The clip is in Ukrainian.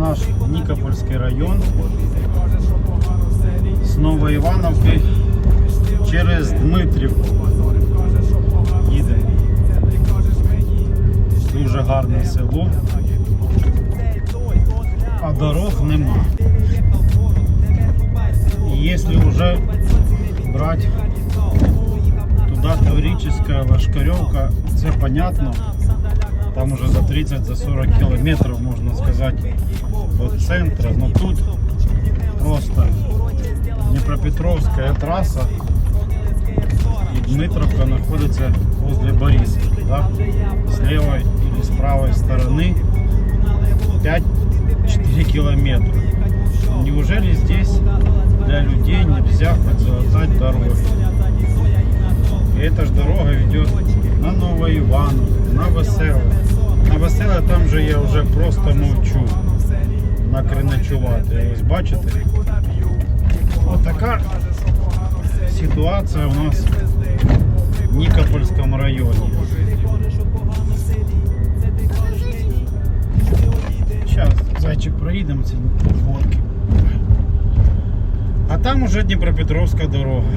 наш Нікопольський район з Новоівановки через Дмитрівку. Їдемо. Дуже гарне село. А дорог нема. І Якщо вже брати туда Таврическая, Лошкаревка, це понятно. Там уже за 30-40 километров, можно сказать, от центра. Но тут просто Днепропетровская трасса и Дмитровка находится возле Бориса. Да? С левой или с правой стороны 5-4 километра. Неужели здесь для людей нельзя подзолотать дороги? И эта же дорога ведет на Новоивану, на Веселе. На Веселе там же я вже просто мовчу. На Криничувати. Ось бачите? Отака ситуація у нас в Нікопольському районі. Зараз, зайчик, проїдемо ці фотки. А там уже Дніпропетровська дорога.